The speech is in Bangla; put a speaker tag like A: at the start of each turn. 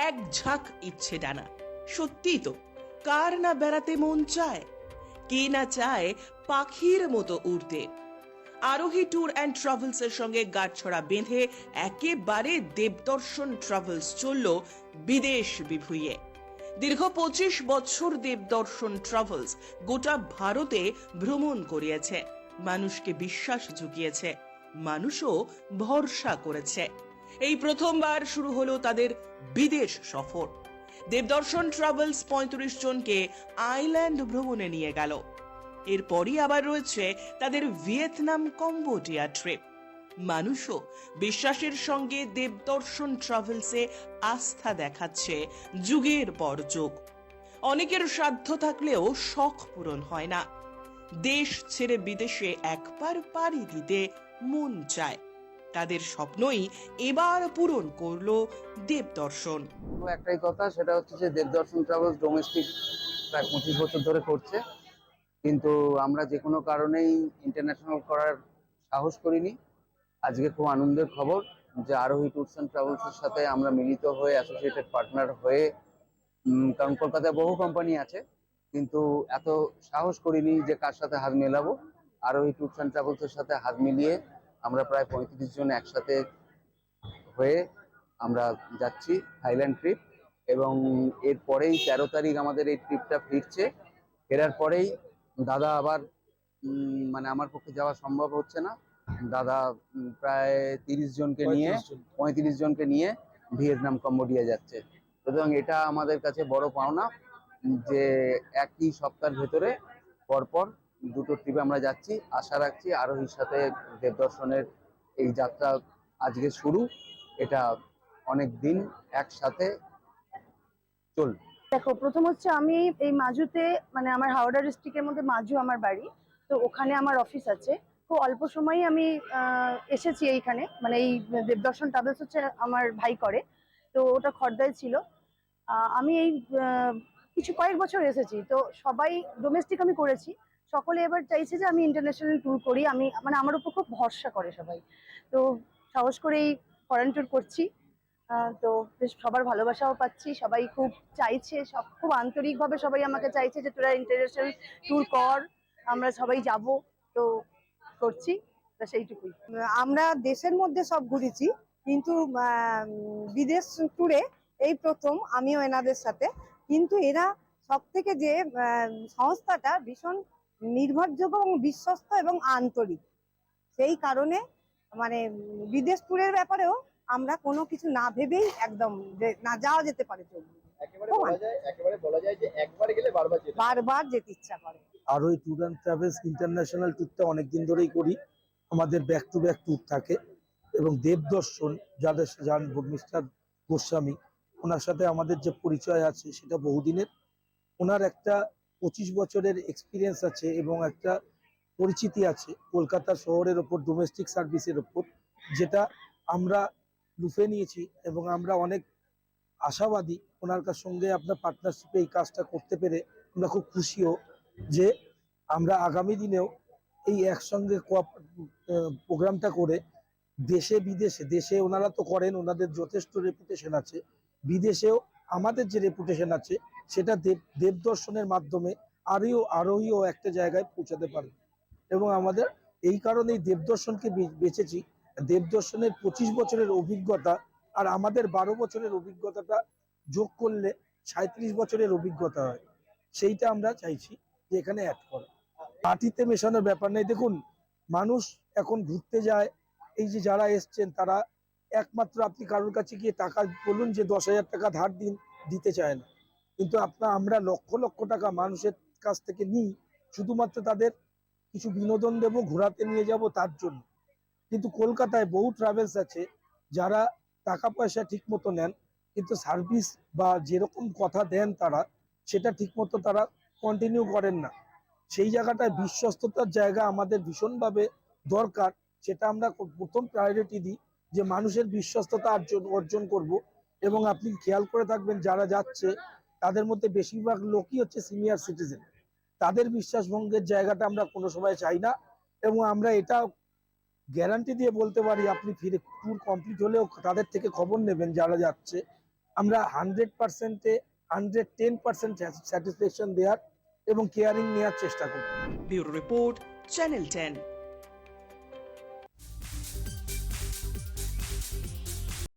A: এক ঝাঁক ইচ্ছে ডানা। সত্যিই তো, কার না বেড়াতে মন চায়? কে না চায় পাখির মতো উড়তে? আরোহী ট্যুর অ্যান্ড ট্রাভেলস এর সঙ্গে গাঁটছড়া বেঁধে একেবারে দেবদর্শন ট্রাভেলস চলল বিদেশ বিভুইয়ে। দীর্ঘ পঁচিশ বছর দেবদর্শন ট্রাভেলস গোটা ভারতে ভ্রমণ করিয়েছে। মানুষকে বিশ্বাস জুগিয়েছে। মানুষও ভরসা করেছে। এই প্রথমবার শুরু হলো তাদের বিদেশ সফর। দেবদর্শন ট্রাভেলস পঁয়ত্রিশ জনকে আইল্যান্ড ভ্রমণে নিয়ে গেল। এরপরই আবার রয়েছে তাদের ভিয়েতনাম কম্বোডিয়া ট্রিপ। মানুষও বিশ্বাসের সঙ্গে দেবদর্শন ট্রাভেলসে আস্থা দেখাচ্ছে যুগের পর যুগ। অনেকের সাধ্য থাকলেও শখ পূরণ হয় না। দেশ ছেড়ে বিদেশে একবার পাড়ি দিতে মন চায়। তাদের স্বপ্নই এবার পূরণ করল দেবদর্শন।
B: একটাই কথা, সেটা হচ্ছে যে দেবদর্শন ট্রাভেলস ডোমেস্টিক প্রায় পঁচিশ বছর ধরে করছে। কিন্তু আমরা যে কোনো কারণেই ইন্টারন্যাশনাল করার সাহস করিনি। আজকে খুব আনন্দের খবর যে আরোহী ট্যুরস অ্যান্ড ট্রাভেলসের সাথে আমরা মিলিত হয়ে অ্যাসোসিয়েটেড পার্টনার হয়ে কারণ কলকাতায় বহু কোম্পানি আছে, কিন্তু এত সাহস করিনি যে কার সাথে হাত মেলাবো। আরোহী ট্যুরস অ্যান্ড ট্রাভেলসের সাথে হাত মিলিয়ে আমরা প্রায় পঁয়ত্রিশ জন একসাথে হয়ে আমরা যাচ্ছি থাইল্যান্ড ট্রিপ এবং এরপরেই তেরো তারিখ আমাদের এই ট্রিপটা ফিরছে। ফেরার পরেই দাদা আবার মানে আমার পক্ষে যাওয়া সম্ভব হচ্ছে না। দাদা প্রায় তিরিশ জনকে নিয়ে পঁয়ত্রিশ জনকে নিয়ে ভিয়েতনাম কম্বোডিয়া যাচ্ছে। সুতরাং এটা আমাদের কাছে বড় পাওনা যে একই সপ্তাহের ভেতরে পরপর দুটো ট্রিপে আমরা যাচ্ছি। আশা রাখছি আরোহীর সাথে দেবদর্শনের এই যাত্রা আজকে শুরু। এটা অনেক দিন একসাথে চলবে।
C: দেখো, প্রথম হচ্ছে আমি এই মাজুতে মানে আমার হাওড়া ডিস্ট্রিক্টের মধ্যে মাজু আমার বাড়ি। তো ওখানে আমার অফিস আছে। খুব অল্প সময়ই আমি এসেছি এইখানে। মানে এই দেবদর্শন ট্রাভেলস হচ্ছে আমার ভাই করে। তো ওটা খর্দায় ছিল। আমি এই কিছু কয়েক বছর এসেছি। তো সবাই ডোমেস্টিক আমি করেছি। সকলে এবার চাইছে যে আমি ইন্টারন্যাশনাল ট্যুর করি, আমি মানে আমার উপর খুব ভরসা করে সবাই। তো সাহস করেই ফরেন ট্যুর করছি। তো বেশ সবার ভালোবাসাও পাচ্ছি, সবাই খুব চাইছে, সব খুব আন্তরিকভাবে সবাই আমাকে চাইছে যে তোরা ইন্টারন্যাশনাল ট্যুর কর, আমরা সবাই যাব, তো করছি সেইটুকুই।
D: আমরা দেশের মধ্যে সব ঘুরেছি, কিন্তু বিদেশ ট্যুরে এই প্রথম আমিও এনাদের সাথে। কিন্তু এরা সব থেকে যে সংস্থাটা ভীষণ নির্ভরযোগ্য এবং বিশ্বস্ত এবং আন্তরিক। সেই কারণে মানে বিদেশ ট্যুরের ব্যাপারেও আমরা কোনো কিছু না ভেবেই একদম না যাওয়া যেতে পারে চলবে
E: একেবারে বলা যায় একেবারে বলা যায় যে একবার গেলে বারবার যেতে
D: বারবার যেতে ইচ্ছা করে।
F: আর ওই ট্যুর অ্যান্ড ট্রাভেলস ইন্টারন্যাশনাল ট্যুরটা অনেকদিন ধরেই করি। আমাদের ব্যাক টু ব্যাক ট্যুর থাকে এবং দেবদর্শন যাদের যান মিস্টার গোস্বামী ওনার সাথে আমাদের যে পরিচয় আছে সেটা বহুদিনের। ওনার একটা পঁচিশ বছরের এক্সপিরিয়েন্স আছে এবং একটা পরিচিতি আছে কলকাতা শহরের ওপর ডোমেস্টিক সার্ভিসের ওপর, যেটা আমরা লুফে নিয়েছি এবং আমরা অনেক আশাবাদী ওনার কাছ সঙ্গে আপনার পার্টনারশিপে এই কাজটা করতে পেরে আমরা খুব খুশিও যে আমরা আগামী দিনেও এই একসঙ্গে প্রোগ্রামটা করে দেশে বিদেশে, দেশে ওনারা তো করেন, ওনাদের যথেষ্ট রেপুটেশন আছে, বিদেশেও আমাদের যে রেপুটেশন আছে সেটা দেব দেবদর্শনের মাধ্যমে আরও আরোহীও একটা জায়গায় পৌঁছাতে পারবে। এবং আমাদের এই কারণেই দেবদর্শনকে বেঁচেছি দেবদর্শনের পঁচিশ বছরের অভিজ্ঞতা আর আমাদের বারো বছরের অভিজ্ঞতাটা যোগ করলে সাঁত্রিশ বছরের অভিজ্ঞতা হয়। সেইটা আমরা চাইছি যে এখানে অ্যাড করা। মাটিতে মেশানোর ব্যাপার নেই। দেখুন, মানুষ এখন ঘুরতে যায়। এই যে যারা এসছেন, তারা একমাত্র আপনি কারোর কাছে গিয়ে টাকা বলুন যে দশ হাজার টাকা ধার দিন, দিতে চায় না। কিন্তু আপনার আমরা লক্ষ লক্ষ টাকা মানুষের কাছ থেকে নিই, শুধুমাত্র তাদের কিছু বিনোদন দেব, ঘোরাতে নিয়ে যাব তার জন্য। কিন্তু কলকাতায় বহু ট্রাভেলস আছে, যারা টাকা পয়সা ঠিক মতো নেন, কিন্তু সার্ভিস বা যেরকম কথা দেন তারা, সেটা ঠিকমতো তারা কন্টিনিউ করেন না। সেই জায়গাটায় বিশ্বস্ততার জায়গা আমাদের ভীষণভাবে দরকার, সেটা আমরা প্রথম প্রায়োরিটি দিই, যে মানুষের বিশ্বস্ততা অর্জন অর্জন করব। এবং আপনি খেয়াল করে থাকবেন, যারা যাচ্ছে তাদের মধ্যে বেশিরভাগ লোকই হচ্ছে সিনিয়র সিটিজেন তাদের বিশ্বাসভঙ্গের জায়গাটা আমরা কোনো সময় চাই না এবং আমরা এটা গ্যারান্টি দিয়ে বলতে পারি, আপনি ফিরে ট্যুর কমপ্লিট হলেও তাদের থেকে খবর নেবেন যারা যাচ্ছে। আমরা হান্ড্রেড পার্সেন্টে হান্ড্রেড টেন পার্সেন্ট স্যাটিসফ্যাকশন দেওয়ার এবং কেয়ারিং নেওয়ার চেষ্টা করি
A: ব্যুরো রিপোর্ট চ্যানেল টেন